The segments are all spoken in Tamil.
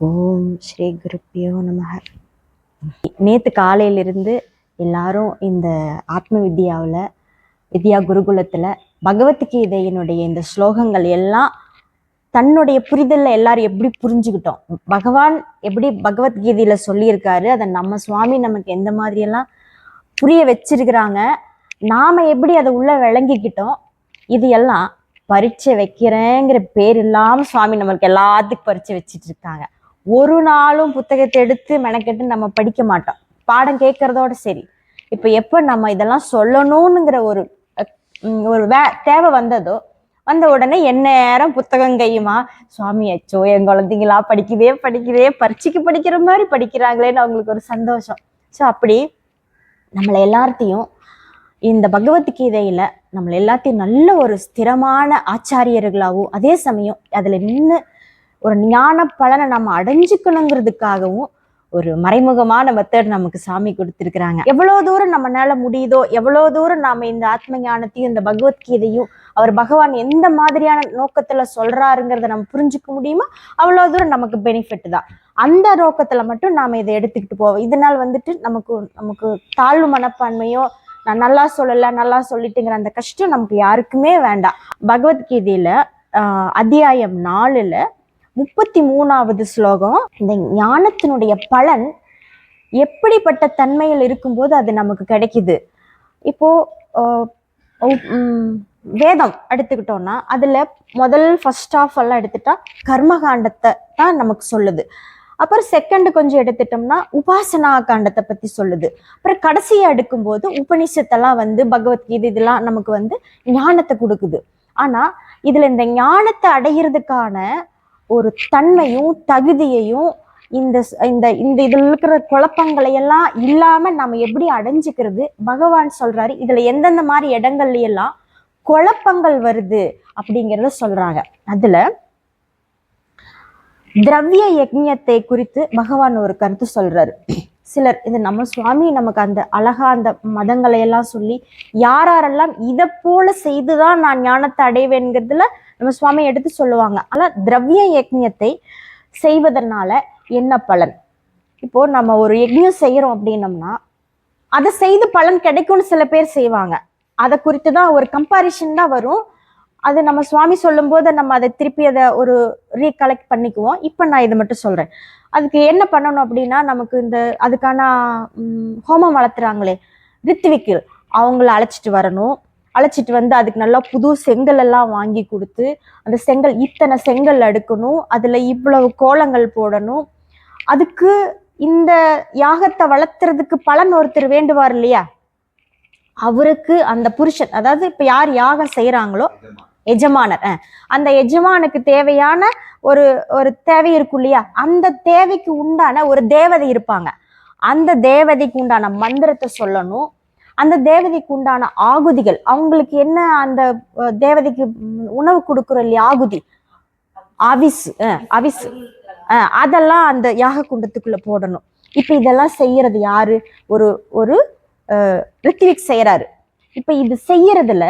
ஓம் ஸ்ரீ குருப்பியோ நமக. நேற்று காலையிலிருந்து எல்லாரும் இந்த ஆத்ம வித்யாவில் வித்யா குருகுலத்தில் பகவத்கீதையினுடைய இந்த ஸ்லோகங்கள் எல்லாம் தன்னுடைய புரிதலில் எல்லாரும் எப்படி புரிஞ்சுக்கிட்டோம்? பகவான் எப்படி பகவத்கீதையில் சொல்லியிருக்காரு அதை நம்ம சுவாமி நமக்கு எந்த மாதிரியெல்லாம் புரிய வச்சிருக்கிறாங்க நாம எப்படி அதை உள்ள விளங்கிக்கிட்டோம் இது எல்லாம் பரீட்சை வைக்கிறேங்கிற பேர் இல்லாமல் சுவாமி நம்மளுக்கு எல்லாத்துக்கும் பரீட்சை வச்சுட்டு இருக்காங்க. ஒரு நாளும் புத்தகத்தை எடுத்து மெனக்கெட்டு நம்ம படிக்க மாட்டோம். பாடம் கேட்கறதோட சரி. இப்போ எப்போ நம்ம இதெல்லாம் சொல்லணுங்கிற ஒரு ஒரு வே தேவை வந்ததோ வந்த உடனே எந்நேரம் புத்தகம் கையுமா சுவாமி அச்சோ என் குழந்தைங்களா படிக்குதே படிக்குதே பரீட்சைக்கு படிக்கிற மாதிரி படிக்கிறாங்களேன்னு அவங்களுக்கு ஒரு சந்தோஷம். ஸோ அப்படி நம்மளை எல்லார்த்தையும் இந்த பகவத்கீதையில நம்மளை எல்லாத்தையும் நல்ல ஒரு ஸ்திரமான ஆச்சாரியர்களாகவும் அதே சமயம் அதுல நின்று ஒரு ஞான பலனை நம்ம அடைஞ்சுக்கணுங்கிறதுக்காகவும் ஒரு மறைமுகமான மெத்தட் நமக்கு சாமி கொடுத்துருக்குறாங்க. எவ்வளோ தூரம் நம்மளால முடியுதோ எவ்வளோ தூரம் நாம இந்த ஆத்ம ஞானத்தையும் இந்த பகவத்கீதையும் அவர் பகவான் எந்த மாதிரியான நோக்கத்துல சொல்றாருங்கிறத நம்ம புரிஞ்சுக்க முடியுமோ? அவ்வளோ தூரம் நமக்கு பெனிஃபிட் தான். அந்த நோக்கத்துல மட்டும் நாம இதை எடுத்துக்கிட்டு போவோம். இதனால் வந்துட்டு நமக்கு நமக்கு தாழ்வு மனப்பான்மையோ நான் நல்லா சொல்லலை நல்லா சொல்லிட்டுங்கிற அந்த கஷ்டம் நமக்கு யாருக்குமே வேண்டாம். பகவத்கீதையில அத்தியாயம் நாலுல முப்பத்தி மூணாவது ஸ்லோகம். இந்த ஞானத்தினுடைய பலன் எப்படிப்பட்ட தன்மையில் இருக்கும்போது அது நமக்கு கிடைக்குது. இப்போ வேதம் எடுத்துக்கிட்டோம்னா அதுல முதல் ஃபர்ஸ்ட் ஆஃப் எல்லாம் எடுத்துட்டா கர்மகாண்டத்தை தான் நமக்கு சொல்லுது. அப்புறம் செகண்ட் கொஞ்சம் எடுத்துட்டோம்னா உபாசனா காண்டத்தை பத்தி சொல்லுது. அப்புறம் கடைசியை எடுக்கும்போது உபனிஷத்தெல்லாம் வந்து பகவத்கீதை இதெல்லாம் நமக்கு வந்து ஞானத்தை கொடுக்குது. ஆனா இதுல இந்த ஞானத்தை அடையிறதுக்கான ஒரு தன்மையும் தகுதியையும் இந்த இந்த இந்த இதுல இருக்கிற குழப்பங்களை எல்லாம் இல்லாம நம்ம எப்படி அடைஞ்சுக்கிறது? பகவான் சொல்றாரு இதுல எந்தெந்த மாதிரி இடங்கள்ல எல்லாம் குழப்பங்கள் வருது அப்படிங்கறத சொல்றாங்க. அதுல திரவிய யஜ்யத்தை குறித்து பகவான் ஒரு கருத்து சொல்றாரு. சிலர் இது நம்ம சுவாமி நமக்கு அந்த அழகா அந்த மதங்களை எல்லாம் சொல்லி யாரெல்லாம் இதை போல செய்துதான் நான் ஞானத்தை அடைவேன்கிறதுல நம்ம சுவாமி எடுத்து சொல்லுவாங்க. ஆனால் திரவிய யக்ஞத்தை செய்வதனால என்ன பலன்? இப்போ நம்ம ஒரு யக்ஞம் செய்யறோம் அப்படின்னம்னா அதை செய்து பலன் கிடைக்கும்னு சில பேர் செய்வாங்க. அதை குறித்து தான் ஒரு கம்பாரிஷன் தான் வரும். அது நம்ம சுவாமி சொல்லும்போது நம்ம அதை திருப்பி அதை ஒரு ரீகலெக்ட் பண்ணிக்குவோம். இப்போ நான் இதை மட்டும் சொல்கிறேன் அதுக்கு என்ன பண்ணணும் அப்படின்னா நமக்கு இந்த அதுக்கான ஹோமம் வளர்த்துறாங்களே ரித்விக்கு அவங்கள அழைச்சிட்டு வரணும். அழைச்சிட்டு வந்து அதுக்கு நல்லா புது செங்கல் எல்லாம் வாங்கி கொடுத்து அந்த செங்கல் இத்தனை செங்கல் அடுக்கணும் அதுல இவ்வளவு கோலங்கள் போடணும். அதுக்கு இந்த யாகத்தை வளர்த்துறதுக்கு பலன் ஒருத்தர் வேண்டுவார் இல்லையா? அவருக்கு அந்த புருஷன் அதாவது இப்ப யார் யாகம் செய்யறாங்களோ எஜமானர். அந்த எஜமானுக்கு தேவையான ஒரு ஒரு தேவை இருக்கும் இல்லையா? அந்த தேவைக்கு உண்டான ஒரு தேவதை இருப்பாங்க. அந்த தேவதைக்கு உண்டான மந்திரத்தை சொல்லணும். அந்த தேவதைக்கு உண்டான ஆகுதிகள் அவங்களுக்கு என்ன அந்த தேவதைக்கு உணவு கொடுக்குறோம் இல்லையா ஆகுதி? அவிசு அவிசு. அதெல்லாம் அந்த யாக குண்டத்துக்குள்ள போடணும். இப்ப இதெல்லாம் செய்யறது யாரு? ஒரு ஒரு ரித்விக் செய்யறாரு. இப்ப இது செய்யறதுல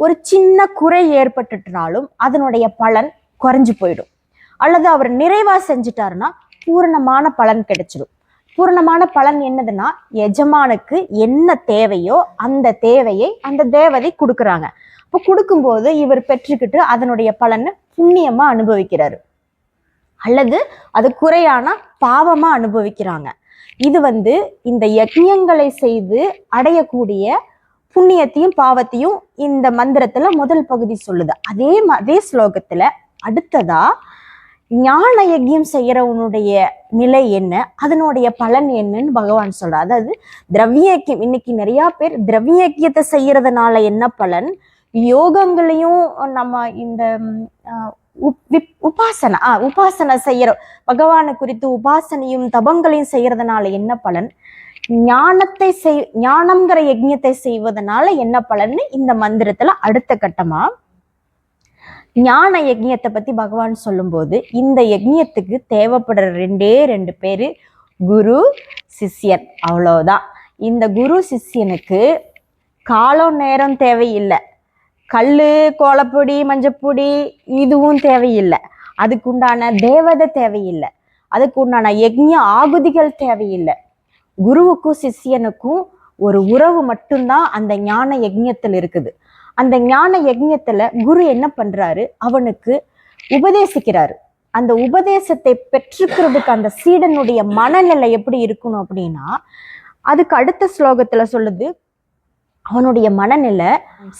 ஒரு சின்ன குறை ஏற்பட்டுட்டுனாலும் அதனுடைய பலன் குறைஞ்சு போயிடும். அல்லது அவர் நிறைவா செஞ்சுட்டாருன்னா பூரணமான பலன் கிடைச்சிடும். பூரணமான பலன் என்னதுன்னா எஜமானுக்கு என்ன தேவையோ அந்த தேவையை அந்த தேவதை கொடுக்குறாங்க. அப்போ கொடுக்கும்போது இவர் பெற்றுக்கிட்டு அதனுடைய பலனை புண்ணியமா அனுபவிக்கிறாரு. அல்லது அது குறையான பாவமா அனுபவிக்கிறாங்க. இது வந்து இந்த யஜ்யங்களை செய்து அடையக்கூடிய புண்ணியத்தையும் பாவத்தையும் இந்த மந்திரத்துல முதல் பகுதி சொல்லுது. அதே அதே ஸ்லோகத்துல அடுத்ததா ஞான யஜ்யம் செய்கிறவனுடைய நிலை என்ன? அதனுடைய பலன் என்னன்னு பகவான் சொல்றார். அதாவது திரவியக்கியம் இன்னைக்கு நிறைய பேர் திரவியக்கியத்தை செய்யறதுனால என்ன பலன்? யோகங்களையும் நம்ம இந்த ம், ஆஹ், உப்- விப்- உபாசனை ஆ உபாசனை செய்யற பகவானை குறித்து உபாசனையும் தபங்களையும் செய்யறதுனால என்ன பலன்? ஞானத்தை செய் ஞானம்ங்கிற யஜ்யத்தை செய்வதனால என்ன பலன்னு இந்த மந்திரத்துல அடுத்த கட்டமா ஞான யக்ஞத்தை பத்தி பகவான் சொல்லும்போது இந்த யக்ஞத்துக்கு தேவைப்படுற ரெண்டே ரெண்டு பேரு குரு சிஷ்யன். அவ்வளோதான் இந்த குரு சிஷ்யனுக்கு காலம் நேரம் தேவையில்லை. கல்லு கோலப்பொடி மஞ்சப்பொடி இதுவும் தேவையில்லை. அதுக்குண்டான தேவதை தேவையில்லை. அதுக்கு உண்டான ஆகுதிகள் தேவையில்லை. குருவுக்கும் சிஷ்யனுக்கும் ஒரு உறவு மட்டும்தான் அந்த ஞான யக்ஞத்தில் இருக்குது. அந்த ஞான யஜ்ஞத்துல குரு என்ன பண்றாரு? அவனுக்கு உபதேசிக்கிறாரு. அந்த உபதேசத்தை பெற்றுக்கிறதுக்கு அந்த சீடனுடைய மனநிலை எப்படி இருக்கணும் அப்படின்னா அதுக்கு அடுத்த ஸ்லோகத்துல சொல்லுது அவனுடைய மனநிலை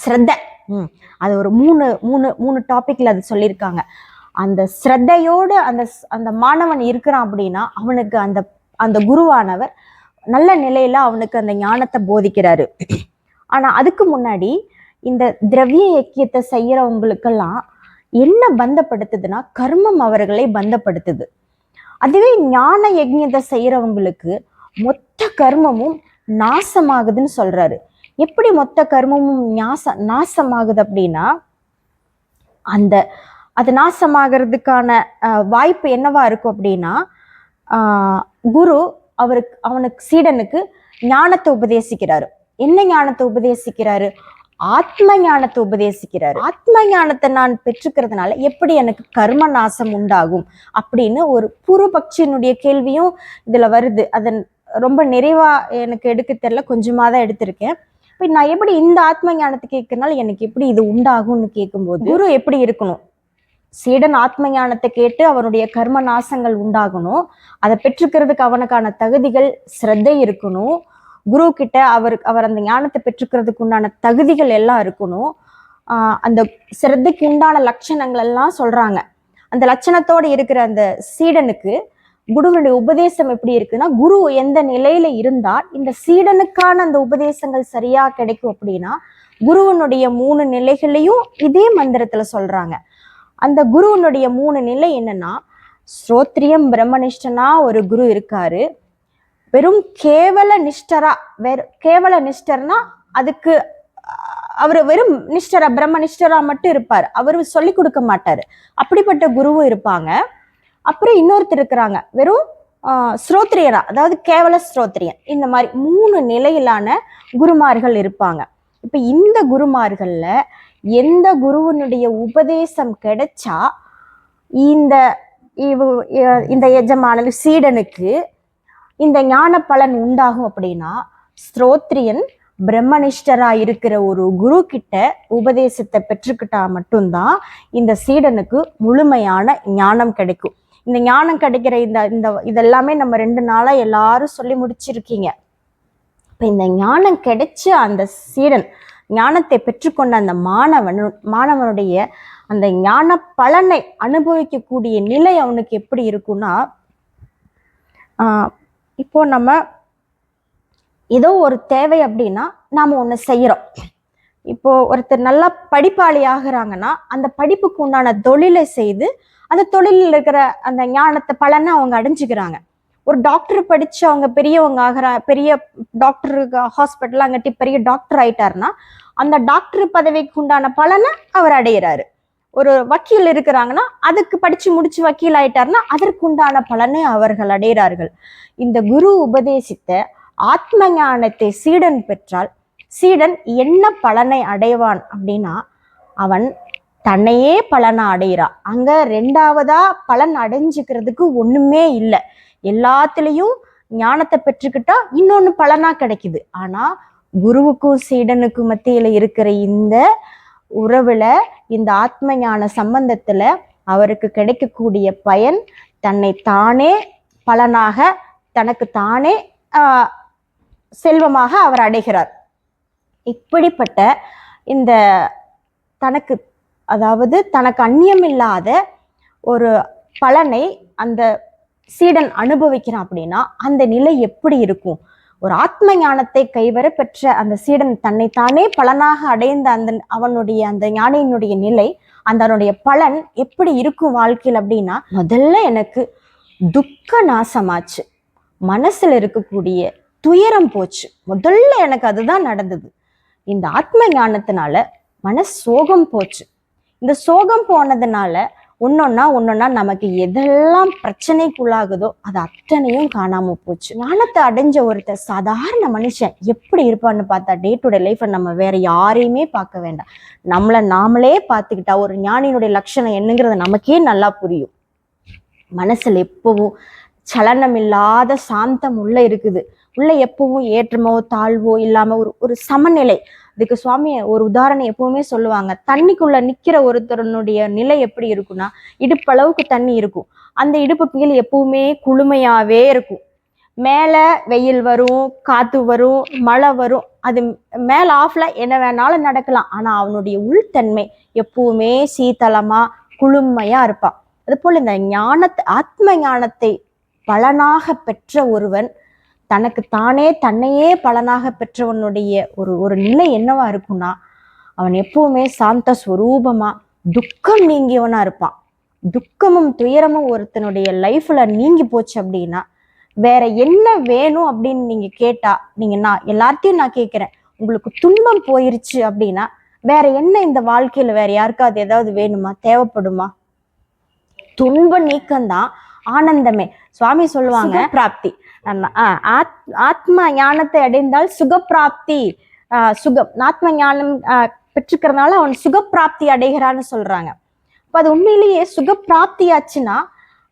ஸ்ரத்த. ம், அது ஒரு மூணு மூணு மூணு டாபிக்ல அது சொல்லியிருக்காங்க. அந்த ஸ்ரத்தையோடு அந்த ஸ்- அந்த மாணவன் இருக்கிறான் அப்படின்னா அவனுக்கு அந்த அந்த குருவானவர் நல்ல நிலையில அவனுக்கு அந்த ஞானத்தை போதிக்கிறாரு. ஆனா அதுக்கு முன்னாடி இந்த திரவிய இயக்கியத்தை செய்யறவங்களுக்கெல்லாம் என்ன பந்தப்படுத்துதுன்னா கர்மம் அவர்களை பந்தப்படுத்துது. அதுவே ஞான யஜ்யத்தை செய்யறவங்களுக்கு மொத்த கர்மமும் நாசமாகுதுன்னு சொல்றாரு. எப்படி மொத்த கர்மமும் நாச நாசமாகுது அப்படின்னா அந்த அது நாசமாகிறதுக்கான வாய்ப்பு என்னவா இருக்கும் அப்படின்னா குரு அவருக்கு அவனுக்கு சீடனுக்கு ஞானத்தை உபதேசிக்கிறாரு. என்ன ஞானத்தை உபதேசிக்கிறாரு? ஆத்ம ஞானத்தை உபதேசிக்கிறார். ஆத்ம ஞானத்தை நான் பெற்றுக்கிறதுனால எப்படி எனக்கு கர்ம நாசம் உண்டாகும் அப்படின்னு ஒரு பூர்வபக்ஷியினுடைய கேள்வியும் இதுல வருது. அதன் ரொம்ப நிறைவா எனக்கு எடுக்க தெரியல கொஞ்சமா தான் எடுத்திருக்கேன். இப்போ நான் எப்படி இந்த ஆத்ம ஞானத்தை கேட்கறதுனால எனக்கு எப்படி இது உண்டாகும்னு கேட்கும்போது குரு எப்படி இருக்கணும்? சீடன் ஆத்ம ஞானத்தை கேட்டு அவனுடைய கர்ம நாசங்கள் உண்டாகணும். அதை பெற்றுக்கிறதுக்கு அவனுக்கான தகுதிகள் சிரத்தை இருக்கணும். குரு கிட்ட அவர் அவர் அந்த ஞானத்தை பெற்றுக்கிறதுக்கு உண்டான தகுதிகள் எல்லாம் இருக்கணும். அந்த சிரத்தைக்கு உண்டான லட்சணங்கள் எல்லாம் சொல்றாங்க. அந்த லட்சணத்தோடு இருக்கிற அந்த சீடனுக்கு குருவனுடைய உபதேசம் எப்படி இருக்குன்னா குரு எந்த நிலையில இருந்தால் இந்த சீடனுக்கான அந்த உபதேசங்கள் சரியா கிடைக்கும் அப்படின்னா குருவனுடைய மூணு நிலைகளையும் இதே மந்திரத்துல சொல்றாங்க. அந்த குருவனுடைய மூணு நிலை என்னன்னா ஸ்ரோத்ரியம் பிரம்மனிஷ்டனா ஒரு குரு இருக்காரு. வெறும் கேவல நிஷ்டரா வெறும் கேவல நிஷ்டர்னா அதுக்கு அவர் வெறும் நிஷ்டரா பிரம்ம நிஷ்டரா மட்டும் இருப்பார். அவர் சொல்லி கொடுக்க மாட்டார். அப்படிப்பட்ட குருவும் இருப்பாங்க. அப்புறம் இன்னொருத்தர் இருக்கிறாங்க. வெறும் ஸ்ரோத்ரியரா ஸ்ரோத்ரியனா அதாவது கேவல ஸ்ரோத்ரியன். இந்த மாதிரி மூணு நிலையிலான குருமார்கள் இருப்பாங்க. இப்ப இந்த குருமார்கள்ல எந்த குருவனுடைய உபதேசம் கிடைச்சா இந்த இ- இந்த எஜமான சீடனுக்கு இந்த ஞான பலன் உண்டாகும் அப்படின்னா ஸ்ரோத்ரியன் பிரம்மனிஷ்டரா இருக்கிற ஒரு குரு கிட்ட உபதேசத்தை பெற்றுக்கிட்டா மட்டும்தான் இந்த சீடனுக்கு முழுமையான ஞானம் கிடைக்கும். இந்த ஞானம் கிடைக்கிற இந்த இந்த இதெல்லாமே நம்ம ரெண்டு நாளா எல்லாரும் சொல்லி முடிச்சிருக்கீங்க. இப்போ இந்த ஞானம் கிடைச்ச அந்த சீடன் ஞானத்தை பெற்றுக்கொண்ட அந்த மாணவன் மாணவனுடைய அந்த ஞான பலனை அனுபவிக்கக்கூடிய நிலை அவனுக்கு எப்படி இருக்கும்னா இப்போ நம்ம ஏதோ ஒரு தேவை அப்படின்னா நாம் ஒன்று செய்கிறோம் இப்போ ஒருத்தர் நல்லா படிப்பாளி ஆகுறாங்கன்னா அந்த படிப்புக்கு உண்டான தொழிலை செய்து அந்த தொழிலில் இருக்கிற அந்த ஞானத்தை பலனை அவங்க அடைஞ்சுக்கிறாங்க. ஒரு டாக்டர் படித்து அவங்க பெரியவங்க ஆகிற பெரிய டாக்டருக்கு ஹாஸ்பிட்டல் அங்கிட்டி பெரிய டாக்டர் ஆயிட்டாருன்னா அந்த டாக்டர் பதவிக்கு உண்டான பலனை அவர் அடையிறாரு. ஒரு வக்கீல் இருக்கிறாங்கன்னா அதுக்கு படிச்சு முடிச்சு வக்கீல் ஆயிட்டாருன்னா அதற்குண்டான பலனை அவர்கள் அடைகிறார்கள். இந்த குரு உபதேசித்த ஆத்ம ஞானத்தை சீடன் பெற்றால் சீடன் என்ன பலனை அடைவான் அப்படின்னா அவன் தன்னையே பலனை அடைகிறான் அங்க ரெண்டாவதா பலன் அடைஞ்சுக்கிறதுக்கு ஒண்ணுமே இல்லை. எல்லாத்துலேயும் ஞானத்தை பெற்றுக்கிட்டா இன்னொன்னு பலனா கிடைக்குது. ஆனா குருவுக்கும் சீடனுக்கும் மத்தியில இருக்கிற இந்த உறவுல இந்த ஆத்ம ஞான சம்பந்தத்துல அவருக்கு கிடைக்கக்கூடிய பயன் தன்னை தானே பலனாக தனக்கு தானே செல்வமாக அவர் அடைகிறார். இப்படிப்பட்ட இந்த தனக்கு அதாவது தனக்கு அந்நியமில்லாத ஒரு பலனை அந்த சீடன் அனுபவிக்கிறான் அப்படின்னா அந்த நிலை எப்படி இருக்கும்? ஒரு ஆத்ம ஞானத்தை கைவர பெற்ற அந்த சீடன் தன்னைத்தானே பலனாக அடைந்த அந்த அவனுடைய அந்த ஞானியினுடைய நிலை அந்த அவனுடைய பலன் எப்படி இருக்கும் வாழ்க்கையில் அப்படின்னா முதல்ல எனக்கு துக்க நாசமாச்சு. மனசுல இருக்கக்கூடிய துயரம் போச்சு. முதல்ல எனக்கு அதுதான் நடந்தது. இந்த ஆத்ம ஞானத்தினால மன சோகம் போச்சு. இந்த சோகம் போனதுனால ஒன்னொன்னா ஒன்னொன்னா நமக்கு எதெல்லாம் பிரச்சனைக்குள்ளாகுதோ அது அத்தனையும் காணாம போச்சு. ஞானத்தை அடைஞ்ச ஒருத்தர் சாதாரண மனுஷன் எப்படி இருப்பான்னு பார்த்தா டே டு டே லைஃப்பை நம்ம வேற யாரையுமே பார்க்க வேண்டாம். நம்மளை நாமளே பார்த்துக்கிட்டா ஒரு ஞானியினுடைய லட்சணம் என்னங்கிறது நமக்கே நல்லா புரியும். மனசுல எப்பவும் சலனம் இல்லாத சாந்தம் உள்ள இருக்குது. உள்ள எப்பவும் ஏற்றமோ தாழ்வோ இல்லாம ஒரு ஒரு சமநிலை இதுக்கு சுவாமி ஒரு உதாரணம் எப்பவுமே சொல்லுவாங்க. தண்ணிக்குள்ள நிக்கிற ஒருத்தருனுடைய நிலை எப்படி இருக்கும்னா இடுப்பளவுக்கு தண்ணி இருக்கும். அந்த இடுப்பு கீழே எப்பவுமே குளுமையாவே இருக்கும். மேல வெயில் வரும் காத்து வரும் மழை வரும். அது மேல ஆஃப்ல என்ன வேணாலும் நடக்கலாம். ஆனா அவனுடைய உள்தன்மை எப்பவுமே சீதளமா குளுமையா இருப்பான். அது போல இந்த ஞானத்தை ஆத்ம ஞானத்தை பலனாக பெற்ற ஒருவன் தனக்கு தானே தன்னையே பலனாக பெற்றவனுடைய ஒரு ஒரு நிலை என்னவா இருக்கும்னா அவன் எப்பவுமே சாந்த ஸ்வரூபமா துக்கம் நீங்கியவனா இருப்பான். துக்கமும் துயரமும் ஒருத்தனுடைய லைஃப்ல நீங்கி போச்சு அப்படின்னா வேற என்ன வேணும் அப்படின்னு நீங்க கேட்டா நீங்க நான் எல்லாத்தையும் நான் கேட்கிறேன் உங்களுக்கு துன்பம் போயிருச்சு அப்படின்னா வேற என்ன இந்த வாழ்க்கையில வேற யாருக்காவது ஏதாவது வேணுமா தேவைப்படுமா? துன்ப நீக்கம்தான் ஆனந்தமே. சுவாமி சொல்லுவாங்க பிராப்தி ஆத்ம ஞானத்தை அடைந்தால் சுகப்பிராப்தி சுகம். ஆத்ம ஞானம் பெற்றுக்கிறதுனால அவன் சுகப்பிராப்தி அடைகிறான்னு சொல்றாங்க. அப்ப அது உண்மையிலேயே சுகப்பிராப்தி ஆச்சுன்னா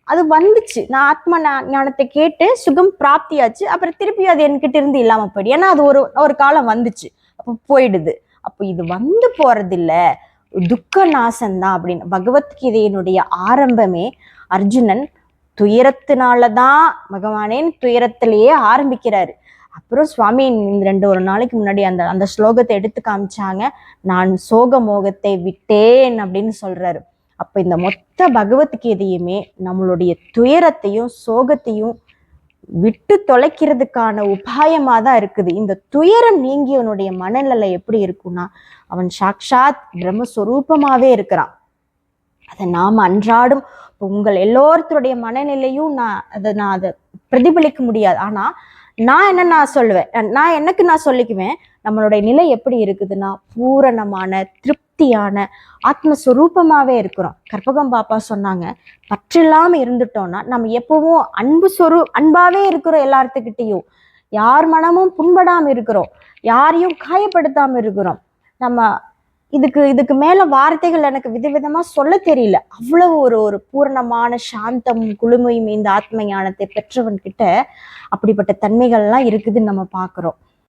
அது வந்துச்சு. நான் ஆத்ம ஞானத்தை கேட்டு சுகம் பிராப்தியாச்சு அப்புறம் திருப்பி அது என்கிட்ட இருந்து இல்லாம போயிடு. ஏன்னா அது ஒரு ஒரு காலம் வந்துச்சு. அப்போ போயிடுது. அப்போ இது வந்து போறது இல்ல துக்க நாசம்தான் அப்படின்னு. பகவத்கீதையினுடைய ஆரம்பமே அர்ஜுனன் துயரத்தினால தான் பகவானேன் துயரத்திலேயே ஆரம்பிக்கிறாரு. அப்புறம் சுவாமி இந்த ரெண்டு ஒரு நாளைக்கு முன்னாடி அந்த அந்த ஸ்லோகத்தை எடுத்து காமிச்சாங்க. நான் சோக மோகத்தை விட்டேன் அப்படின்னு சொல்றாரு. அப்ப இந்த மொத்த பகவத்கீதையுமே நம்மளுடைய துயரத்தையும் சோகத்தையும் விட்டு தொலைக்கிறதுக்கான உபாயமா தான் இருக்குது. இந்த துயரம் நீங்கியவனுடைய மனநிலை எப்படி இருக்கும்னா அவன் சாக்ஷாத் பிரம்மஸ்வரூபமாவே இருக்கிறான். அதை நாம் அன்றாடும் இப்ப உங்கள் எல்லோருத்தருடைய மனநிலையும் நான் அதை நான் அதை பிரதிபலிக்க முடியாது. ஆனால் நான் என்ன நான் சொல்லுவேன்? நான் எனக்கு நான் சொல்லிக்குவேன்? நம்மளுடைய நிலை எப்படி இருக்குதுன்னா பூரணமான திருப்தியான ஆத்மஸ்வரூபமாகவே இருக்கிறோம். கற்பகம் பாப்பா சொன்னாங்க பற்றில்லாமல் இருந்துட்டோம்னா நம்ம எப்பவும் அன்பு சொரு அன்பாகவே இருக்கிறோம் எல்லாத்துக்கிட்டேயும் யார் மனமும் புண்படாமல் இருக்கிறோம். யாரையும் காயப்படுத்தாமல் இருக்கிறோம். நம்ம இதுக்கு இதுக்கு மேல வார்த்தைகள் எனக்கு விதவிதமா சொல்ல தெரியல. அவ்வளவு ஒரு ஒரு பூரணமான சாந்தம் குளுமையும் இந்த ஆத்ம ஞானத்தை பெற்றவன் கிட்ட அப்படிப்பட்ட தன்மைகள்லாம் இருக்குதுன்னு நம்ம பாக்குறோம்.